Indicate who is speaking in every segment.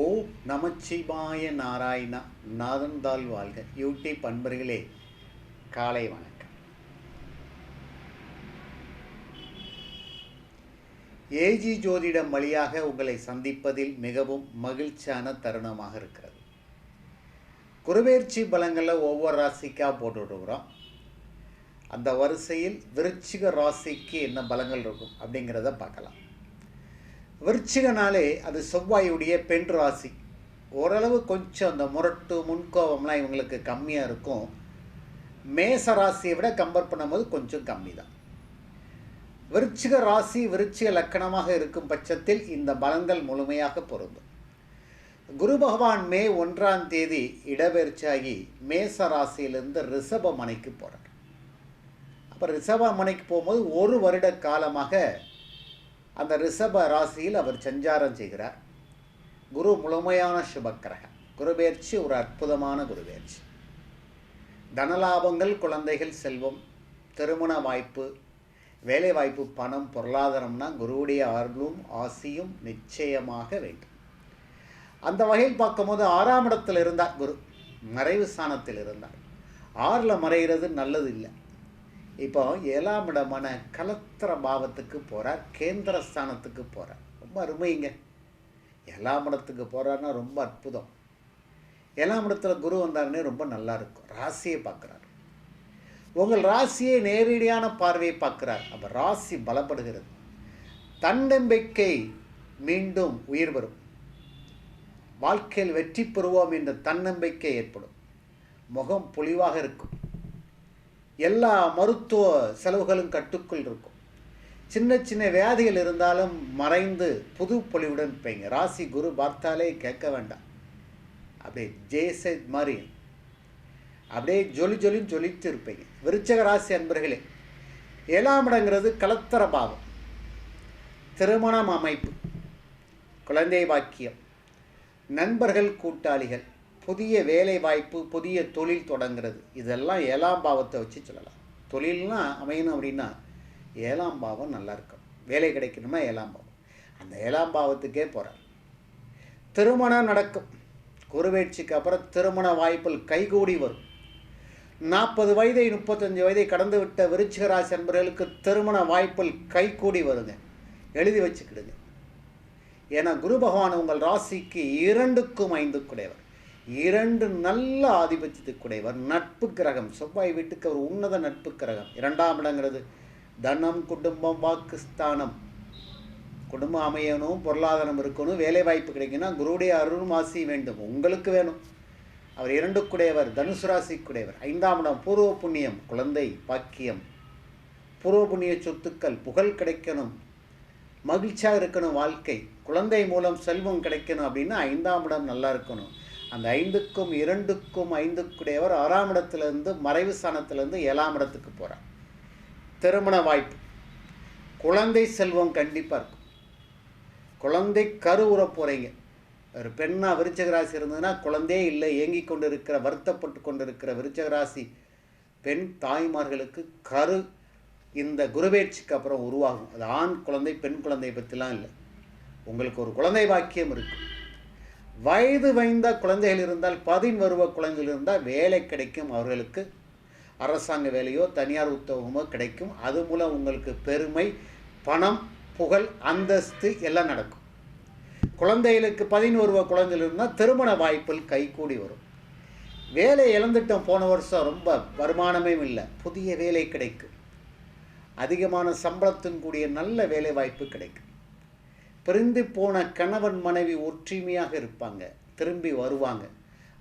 Speaker 1: ஓ நமச்சிவாய நாராயணா நாதந்தாள் வாழ்க. யூடியூப் அன்பர்களே காலை வணக்கம். ஏஜி ஜோதிடம் வழியாக உங்களை சந்திப்பதில் மிகவும் மகிழ்ச்சியான தருணமாக இருக்கிறது. குருவேர்ச்சி பலங்களில் ஒவ்வொரு ராசிக்காக போட்டுவிடுகிறோம். அந்த வரிசையில் விருச்சிக ராசிக்கு என்ன பலங்கள் இருக்கும் அப்படிங்கிறத பார்க்கலாம். விருச்சிகனாலே அது செவ்வாயுடைய பெண் ராசி ஓரளவு கொஞ்சம் அந்த முரட்டு முன்கோபம்லாம் இவங்களுக்கு கம்மியாக இருக்கும். மேச ராசியை விட கம்பேர் பண்ணும்போது கொஞ்சம் கம்மி தான் விருச்சிக ராசி விருச்சிக லக்கணமாக இருக்கும் பட்சத்தில் இந்த பலன்கள் முழுமையாக பொருந்தும். குரு பகவான் மே ஒன்றாம் தேதி இடப்பெயர்ச்சியாகி மேச ராசியிலிருந்து ரிஷபமனைக்கு போகிறார் அப்போ ரிஷபமனைக்கு போகும்போது ஒரு வருட காலமாக அந்த ரிஷப ராசியில் அவர் சஞ்சாரம் செய்கிறார். குரு முழுமையான சுபக்கிரகம். குருபெயர்ச்சி ஒரு அற்புதமான குருபெயர்ச்சி. தனலாபங்கள் குழந்தைகள் செல்வம் திருமண வாய்ப்பு வேலை வாய்ப்பு பணம் பொருளாதாரம்னா குருவுடைய அருளும் ஆசியும் நிச்சயமாக வேண்டும். அந்த வகையில் பார்க்கும்போது ஆறாம் இடத்தில் இருந்தார் குரு. மறைவு ஸ்தானத்தில் இருந்தார். ஆறில் மறைகிறது நல்லது இல்லை. இப்போ ஏழாம் இடமான கலத்திர பாவத்துக்கு போகிறார் கேந்திரஸ்தானத்துக்கு போகிறார் ரொம்ப அருமைங்க. ஏழாம் இடத்துக்கு போகிறாருன்னா ரொம்ப அற்புதம். ஏழாம் இடத்துல குரு வந்தாருன்னே ரொம்ப நல்லா இருக்கும். ராசியை பார்க்குறாரு. உங்கள் ராசியை நேரடியான பார்வையை பார்க்குறார். அப்போ ராசி பலப்படுகிறது. தன்னம்பிக்கை மீண்டும் உயிர் வரும் வாழ்க்கையில் வெற்றி பெறுவோம் என்ற தன்னம்பிக்கை ஏற்படும். முகம் பொலிவாக இருக்கும். எல்லா மருத்துவ செலவுகளும் கட்டுக்குள் இருக்கும். சின்ன சின்ன வியாதிகள் இருந்தாலும் மறைந்து புது பொலிவுடன் இருப்பீங்க ராசி குரு பார்த்தாலே கேட்க வேண்டாம். அப்படியே ஜெயசத் மாதிரி. அப்படியே ஜொலி ஜொலின்னு ஜொலித்து இருப்பீங்க. விருச்சக ராசி அன்பர்களே ஏழாம் இடங்கிறது கலத்தர பாவம். திருமணம் அமைப்பு. குழந்தை வாக்கியம் நண்பர்கள் கூட்டாளிகள். புதிய வேலை வாய்ப்பு புதிய தொழில் தொடங்கிறது. இதெல்லாம் ஏழாம் பாவத்தை வச்சு சொல்லலாம். தொழில்னா அமையணும் அப்படின்னா ஏழாம் பாவம் நல்லா இருக்கும் வேலை கிடைக்கணுமா ஏழாம் பாவம். அந்த ஏழாம் பாவத்துக்கே போகிறார் திருமணம் நடக்கும். குருவேட்சிக்கு அப்புறம் திருமண வாய்ப்பில் கைகூடி வரும். நாற்பது வயதை முப்பத்தஞ்சு வயதை கடந்து விட்ட விருச்சிகராசி என்பவர்களுக்கு திருமண வாய்ப்பில் கைகூடி வருங்க. எழுதி வச்சுக்கிடுங்க. ஏன்னா குரு பகவான் உங்கள் ராசிக்கு இரண்டுக்கும் ஐந்து குடையவர் இரண்டு நல்ல ஆதிபத்தியத்துக்குடையவர் நட்பு கிரகம். செவ்வாய் வீட்டுக்கு ஒரு உன்னத நட்பு கிரகம். இரண்டாம் இடங்கிறது தனம் குடும்பம் வாக்குஸ்தானம். குடும்பம் அமையணும் பொருளாதாரம் இருக்கணும் வேலை வாய்ப்பு கிடைக்கணும் குருடைய அருள்மாசி வேண்டும். உங்களுக்கு வேணும். அவர் இரண்டுக்குடையவர் தனுசு ராசிக்குடையவர். ஐந்தாம் இடம் பூர்வ புண்ணியம் குழந்தை பாக்கியம். பூர்வ புண்ணிய சொத்துக்கள் புகழ் கிடைக்கணும். மகிழ்ச்சியாக இருக்கணும் வாழ்க்கை. குழந்தை மூலம் செல்வம் கிடைக்கணும் அப்படின்னா ஐந்தாம் இடம் நல்லா இருக்கணும். அந்த ஐந்துக்கும் இரண்டுக்கும் ஐந்துக்குடையவர் ஆறாம் இடத்துலேருந்து மறைவு ஸ்தானத்திலேருந்து ஏழாம் இடத்துக்கு போகிறார் திருமண வாய்ப்பு. குழந்தை செல்வம் கண்டிப்பாக இருக்கும். குழந்தை கருவுற போகிறீங்க ஒரு பெண்ணாக விருச்சகராசி இருந்ததுன்னா குழந்தையே இல்லை ஏங்கி கொண்டு இருக்கிற வருத்தப்பட்டு கொண்டு இருக்கிற விருச்சகராசி பெண் தாய்மார்களுக்கு கரு இந்த குருவேட்சிக்கு அப்புறம் உருவாகும். அது ஆண் குழந்தை பெண் குழந்தை பற்றிலாம் இல்லை. உங்களுக்கு ஒரு குழந்தை பாக்கியம் இருக்குது வயது வைந்த குழந்தைகள் இருந்தால் பதின் வருவ குழந்தைகள் இருந்தால் வேலை கிடைக்கும் அவர்களுக்கு. அரசாங்க வேலையோ தனியார் உத்தவமோ கிடைக்கும். அது மூலம் உங்களுக்கு பெருமை பணம் புகழ் அந்தஸ்து எல்லாம் நடக்கும். குழந்தைகளுக்கு பதினோருவ குழந்தைகள் இருந்தால் திருமண வாய்ப்பில் கைகூடி வரும். வேலை இழந்துட்டோம் போன வருஷம் ரொம்ப வருமானமே இல்லை. புதிய வேலை கிடைக்கும். அதிகமான சம்பளத்தின் கூடிய நல்ல வேலை வாய்ப்பு கிடைக்கும். பிரிந்து போன கணவன் மனைவி ஒற்றுமையாக இருப்பாங்க. திரும்பி வருவாங்க.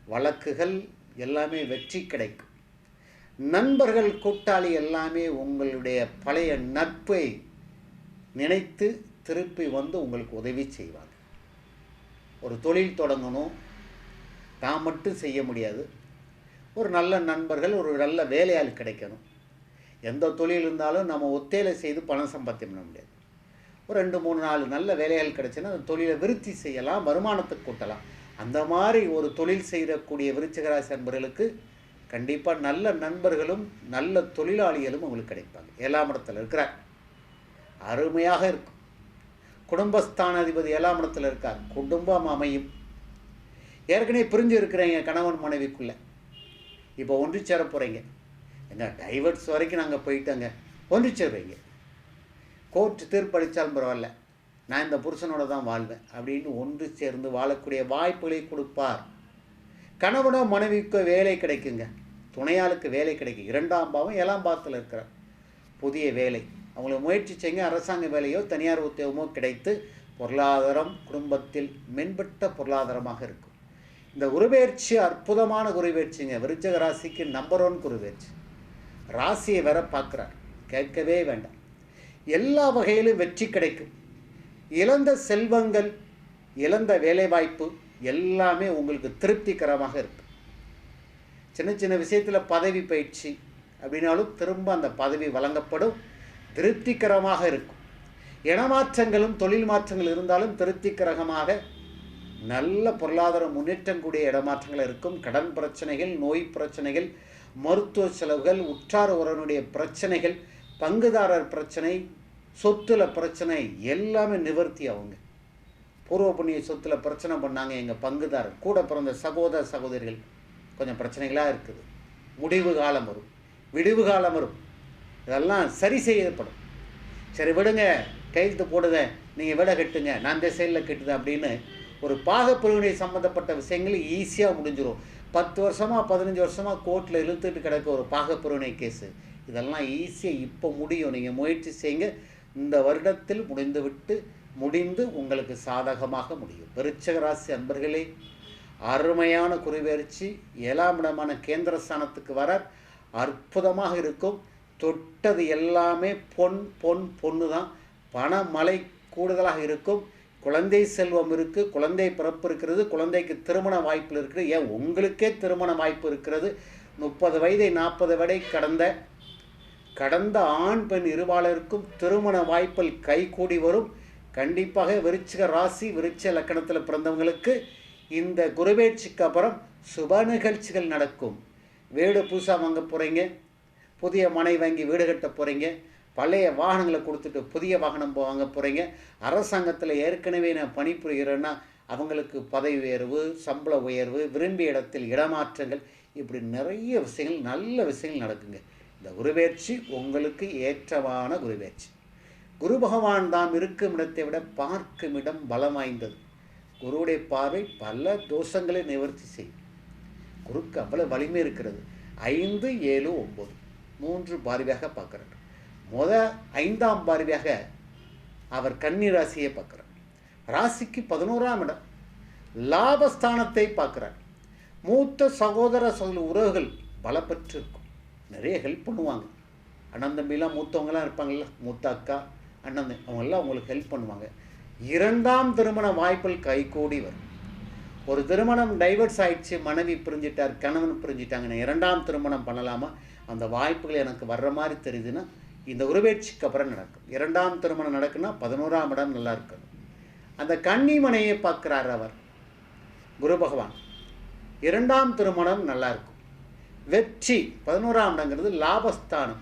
Speaker 1: வழக்குகள் எல்லாமே வெற்றி கிடைக்கும். நண்பர்கள் கூட்டாளி எல்லாமே உங்களுடைய பழைய நட்பை நினைத்து திருப்பி வந்து உங்களுக்கு உதவி செய்வாங்க. ஒரு தொழில் தொடங்கணும். தான் மட்டும் செய்ய முடியாது. ஒரு நல்ல நண்பர்கள் ஒரு நல்ல வேலையாள் கிடைக்கணும். எந்த தொழில் இருந்தாலும் நம்ம ஒத்தையில் செய்து பணம் சம்பாத்தியம் பண்ண முடியாது. ஒரு ரெண்டு மூணு நாலு நல்ல வேலைகள் கிடைச்சுன்னா அந்த தொழிலை விருத்தி செய்யலாம் வருமானத்தை கூட்டலாம். அந்த மாதிரி ஒரு தொழில் செய்யக்கூடிய விருச்சிகராசி நண்பர்களுக்கு கண்டிப்பாக நல்ல நண்பர்களும் நல்ல தொழிலாளிகளும் உங்களுக்கு கிடைப்பாங்க. ஏழாம் இடத்துல இருக்கிறார். அருமையாக இருக்கும். குடும்பஸ்தானாதிபதி ஏழாம் இடத்துல இருக்கார். குடும்பம் அமையும். ஏற்கனவே பிரிஞ்சு இருக்கிறீங்க கணவன் மனைவிக்குள்ளே. இப்போ ஒன்று சேர போகிறீங்க என்ன டைவர்ஸ் வரைக்கும் நாங்கள் போயிட்டோங்க. ஒன்று சேருவீங்க. கோர்ட் தீர்ப்பளித்தாலும் பரவாயில்ல. நான் இந்த புருஷனோட தான் வாழ்வேன். அப்படின்னு ஒன்று சேர்ந்து வாழக்கூடிய வாய்ப்புகளை கொடுப்பார். கணவனோ மனைவிக்கோ வேலை கிடைக்குங்க. துணையாளுக்கு வேலை கிடைக்கும். இரண்டாம் பாவம் ஏழாம் பாவத்தில் இருக்கிறார். புதிய வேலை. அவங்களுக்கு முயற்சி செய்யுங்க. அரசாங்க வேலையோ தனியார் உத்தியோகமோ கிடைத்து பொருளாதாரம் குடும்பத்தில் மேம்பட்ட பொருளாதாரமாக இருக்கும். இந்த குருபெயர்ச்சி அற்புதமான குருபெயர்ச்சிங்க. விருச்சக ராசிக்கு நம்பர் ஒன் குருபெயர்ச்சி. ராசியை வேற பார்க்குறார். கேட்கவே வேண்டாம். எல்லா வகையிலும் வெற்றி கிடைக்கும். இழந்த செல்வங்கள் இழந்த வேலைவாய்ப்பு எல்லாமே உங்களுக்கு திருப்திகரமாக இருக்கும். சின்ன சின்ன விஷயத்தில் பதவி பயிற்சி அப்படின்னாலும் திரும்ப அந்த பதவி வழங்கப்படும். திருப்திகரமாக இருக்கும். இடமாற்றங்களும் தொழில் மாற்றங்கள் இருந்தாலும் திருப்திகரகமாக நல்ல பொருளாதார முன்னேற்றம் கூடிய இடமாற்றங்கள் இருக்கும். கடன் பிரச்சனைகள் நோய் பிரச்சனைகள் மருத்துவ செலவுகள் உற்றார் உறவினுடைய பிரச்சனைகள் பங்குதாரர் பிரச்சனை சொத்துல பிரச்சனை எல்லாமே நிவர்த்தி அவங்க பூர்வ புண்ணிய சொத்துல பிரச்சனை பண்ணாங்க எங்கள் பங்குதாரர். கூட பிறந்த சகோதர சகோதரிகள் கொஞ்சம் பிரச்சனைகளாக இருக்குது. முடிவு காலம் வரும். விடிவு காலம் வரும். இதெல்லாம் சரி செய்யப்படும். சரி விடுங்க. கையெழுத்து போடுங்க. நீங்கள் விட கட்டுங்க. நான் இந்த சைடில் கட்டுதேன் அப்படின்னு ஒரு பாகப்பிரிவினை சம்மந்தப்பட்ட விஷயங்கள் ஈஸியாக முடிஞ்சிடும் பத்து வருஷமாக பதினஞ்சு வருஷமாக கோர்ட்டில் இழுத்துட்டு கிடக்க ஒரு பாகப்பிரிவினை கேஸு இதெல்லாம் ஈஸியாக இப்போ முடியும். நீங்கள் முயற்சி செய்யுங்க. இந்த வருடத்தில் முடிந்துவிட்டு முடிந்து உங்களுக்கு சாதகமாக முடியும். விருச்சகராசி அன்பர்களே அருமையான குறிபெயர்ச்சி ஏழாம் இடமான கேந்திரஸ்தானத்துக்கு வர அற்புதமாக இருக்கும். தொட்டது எல்லாமே பொன் பொன் பொண்ணு தான் பணமழை கூடுதலாக இருக்கும். குழந்தை செல்வம் இருக்குது குழந்தை பிறப்பு இருக்கிறது. குழந்தைக்கு திருமண வாய்ப்பு இருக்குது. ஏன்? உங்களுக்கே திருமண வாய்ப்பு இருக்கிறது. முப்பது வயதை நாற்பது வரை கடந்த கடந்த ஆண் பெண் இருவாளருக்கும் திருமண வாய்ப்பில் கைகூடி வரும். கண்டிப்பாக விருச்சிக ராசி விருச்ச லக்கணத்தில் பிறந்தவங்களுக்கு இந்த குருவேட்சிக்கு அப்புறம் சுப நிகழ்ச்சிகள் நடக்கும். வீடு புதுசாக வாங்க போகிறீங்க புதிய மனை வாங்கி வீடு கட்ட போகிறீங்க பழைய வாகனங்களை கொடுத்துட்டு புதிய வாகனம் வாங்க போகிறீங்க அரசாங்கத்தில் ஏற்கனவே நான் பணிபுரிகிறேன்னா அவங்களுக்கு பதவி உயர்வு சம்பள உயர்வு விரும்பிய இடத்தில் இடமாற்றங்கள் இப்படி நிறைய விஷயங்கள் நல்ல விஷயங்கள் நடக்குங்க. இந்த குருபெயர்ச்சி உங்களுக்கு ஏற்றமான குருபெயர்ச்சி. குரு பகவான் தாம் இருக்கும் இடத்தை விட பார்க்கும் இடம் பலம் வாய்ந்தது. குருவுடைய பார்வை பல தோஷங்களை நிவர்த்தி செய்யும். குருக்கு அவ்வளவு வலிமை இருக்கிறது. ஐந்து ஏழு ஒம்பது மூன்று பார்வையாக பார்க்குறார். முத ஐந்தாம் பார்வையாக அவர் கன்னி ராசியை பார்க்குறார். ராசிக்கு பதினோராம் இடம். லாபஸ்தானத்தை பார்க்குறார். மூத்த சகோதர சகோதர உறவுகள் பலப்பற்று இருக்கும் நிறைய ஹெல்ப் பண்ணுவாங்க. அண்ணன் தம்பிலாம் மூத்தவங்களாம் இருப்பாங்கள்ல மூத்த அக்கா அண்ணன் தம்பி, அவங்கெல்லாம் அவங்களுக்கு ஹெல்ப் பண்ணுவாங்க. இரண்டாம் திருமண வாய்ப்பில் கைகூடி வரும். ஒரு திருமணம் டைவர்ஸ் ஆயிடுச்சு மனைவி பிரிஞ்சிட்டார் கணவன் பிரிஞ்சிட்டாங்கன்னு இரண்டாம் திருமணம் பண்ணலாமா? அந்த வாய்ப்புகள் எனக்கு வர்ற மாதிரி தெரியுதுன்னா இந்த உருவேட்சிக்கு அப்புறம் நடக்கும். இரண்டாம் திருமணம் நடக்குன்னா பதினோராம் இடம் நல்லா இருக்கணும். அந்த கன்னிமனையை பார்க்குறார் அவர். குரு பகவான். இரண்டாம் திருமணம் நல்லா இருக்கும். வெற்றி. பதினோராம் இடங்கிறது லாபஸ்தானம்.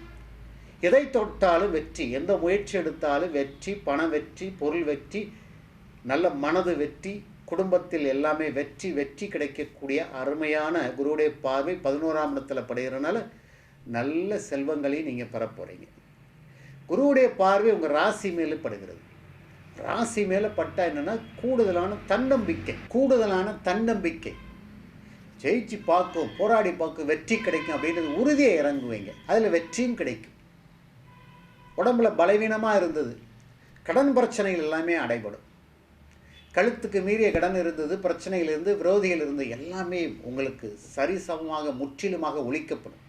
Speaker 1: எதை தொட்டாலும் வெற்றி. எந்த முயற்சி எடுத்தாலும் வெற்றி. பண வெற்றி பொருள் வெற்றி நல்ல மனது வெற்றி குடும்பத்தில் எல்லாமே வெற்றி வெற்றி கிடைக்கக்கூடிய அருமையான குருவுடைய பார்வை பதினோராம் இடத்துல படுகிறனால நல்ல செல்வங்களையும் நீங்கள் பெற போகிறீங்க குருவுடைய பார்வை உங்கள் ராசி மேலே படுகிறது. ராசி மேலே பட்டா என்னென்னா கூடுதலான தன்னம்பிக்கை. கூடுதலான தன்னம்பிக்கை. ஜெயிச்சு பார்க்கும் போராடி பார்க்கும் வெற்றி கிடைக்கும் அப்படின்றது உறுதியை இறங்குவீங்க. அதில் வெற்றியும் கிடைக்கும். உடம்புல பலவீனமாக இருந்தது. கடன் பிரச்சனைகள் எல்லாமே அடைபடும். கழுத்துக்கு மீறிய கடன் இருந்தது பிரச்சனைகள் இருந்து விரோதிகள் இருந்து எல்லாமே உங்களுக்கு சரிசமமாக முற்றிலுமாக ஒழிக்கப்படும்.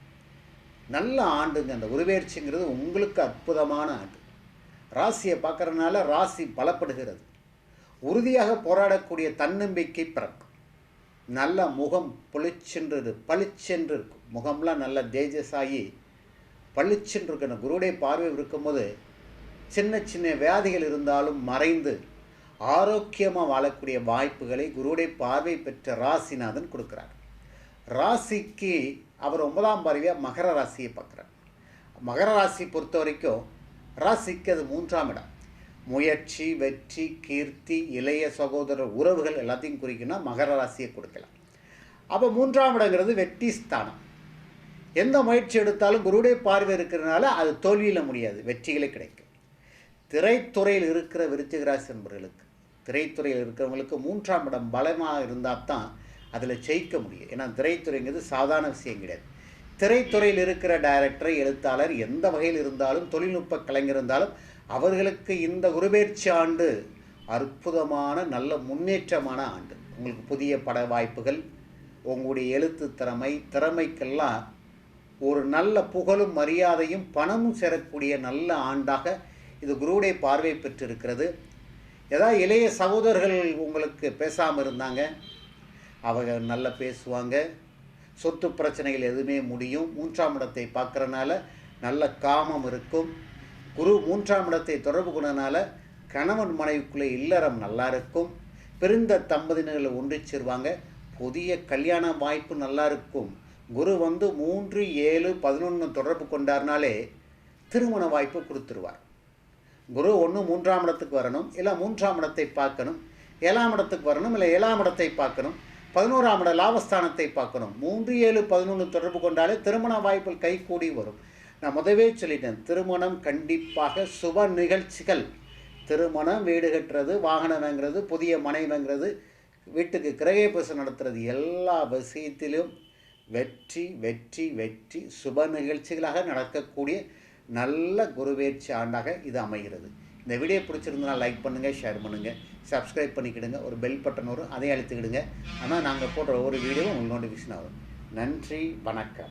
Speaker 1: நல்ல ஆண்டுங்க அந்த உருவேர்ச்சிங்கிறது உங்களுக்கு அற்புதமான ஆண்டு. ராசியை பார்க்குறதுனால ராசி பலப்படுகிறது. உறுதியாக போராடக்கூடிய தன்னம்பிக்கை பிறக்கும். நல்ல முகம் பொலிச்சென்று பளிச்சென்று இருக்கும் முகம்லாம் நல்ல தேஜஸாகி பளிச்சென்று இருக்கணும் குருடைய பார்வை இருக்கும்போது சின்ன சின்ன வியாதிகள் இருந்தாலும் மறைந்து ஆரோக்கியமாக வாழக்கூடிய வாய்ப்புகளை குருடைய பார்வை பெற்ற ராசிநாதன் கொடுக்குறார். ராசிக்கு அவர் ஒன்பதாம் பார்வையாக மகர ராசியை பார்க்குறார். மகர ராசி பொறுத்த வரைக்கும் ராசிக்கு அது மூன்றாம் இடம். முயற்சி வெற்றி கீர்த்தி இளைய சகோதரர் உறவுகள் எல்லாத்தையும் குறிக்குன்னா மகர ராசியை கொடுக்கலாம். அப்போ மூன்றாம் இடங்கிறது வெற்றி ஸ்தானம். எந்த முயற்சி எடுத்தாலும் குருடைய பார்வை இருக்கிறதுனால அது தோல்வியில் முடியாது வெற்றிகளே கிடைக்கும். திரைத்துறையில் இருக்கிற விருச்சிக ராசி என்பவர்களுக்கு திரைத்துறையில் இருக்கிறவங்களுக்கு மூன்றாம் இடம் பலமாக இருந்தால் தான் அதில் ஜெயிக்க முடியும். ஏன்னா திரைத்துறைங்கிறது சாதாரண விஷயம் கிடையாது. திரைத்துறையில் இருக்கிற டைரக்டர் எழுத்தாளர் எந்த வகையில் இருந்தாலும் தொழில்நுட்ப கலைஞர் இருந்தாலும் அவர்களுக்கு இந்த குருபெயர்ச்சி ஆண்டு அற்புதமான நல்ல முன்னேற்றமான ஆண்டு. உங்களுக்கு புதிய பட வாய்ப்புகள் உங்களுடைய எழுத்து திறமை திறமைக்கெல்லாம் ஒரு நல்ல புகழும் மரியாதையும் பணமும் சேரக்கூடிய நல்ல ஆண்டாக இது குருவுடைய பார்வை பெற்றிருக்கிறது. ஏதாவது இளைய சகோதரர்கள் உங்களுக்கு பேசாமல் இருந்தாங்க? அவங்க நல்லா பேசுவாங்க. சொத்து பிரச்சனைகள் எதுவுமே முடியும். மூன்றாம் இடத்தை பார்க்குறனால நல்ல காமம் இருக்கும். குரு மூன்றாம் இடத்தை தொடர்பு கொண்டனால கணவன் மனைவிக்குள்ளே இல்லறம் நல்லா இருக்கும் பிரிந்த தம்பதியினர்களை ஒன்று சேருவாங்க. புதிய கல்யாண வாய்ப்பு நல்லா இருக்கும் குரு வந்து மூன்று ஏழு பதினொன்று தொடர்பு கொண்டார்னாலே திருமண வாய்ப்பு கொடுத்துருவார். குரு ஒன்று மூன்றாம் இடத்துக்கு வரணும் இல்லை மூன்றாம் இடத்தை பார்க்கணும் ஏழாம் இடத்துக்கு வரணும் இல்லை ஏழாம் இடத்தை பார்க்கணும் பதினோராம் இட லாபஸ்தானத்தை பார்க்கணும். மூன்று ஏழு பதினொன்று தொடர்பு கொண்டாலே திருமண வாய்ப்புகள் கைகூடி வரும். நான் முதவே சொல்லிட்டேன் திருமணம் கண்டிப்பாக சுப நிகழ்ச்சிகள். திருமணம் வீடு கட்டுறது வாகனங்கிறது புதிய மனைவிங்கிறது வீட்டுக்கு கிரகை பூசை நடத்துறது எல்லா விஷயத்திலும் வெற்றி வெற்றி வெற்றி சுப நிகழ்ச்சிகளாக நடக்கக்கூடிய நல்ல குருவேட்சி ஆண்டாக இது அமைகிறது. இந்த வீடியோ பிடிச்சிருந்தனா லைக் பண்ணுங்கள் ஷேர் பண்ணுங்கள் சப்ஸ்கிரைப் பண்ணிக்கிடுங்க ஒரு பெல் பட்டன் வரும் அதையும் அழுத்திக்கிடுங்க. ஆனால் நாங்கள் போடுற ஒவ்வொரு வீடியோவும் உங்களுக்கு நோட்டிஃபிகேஷன் ஆகும் நன்றி வணக்கம்.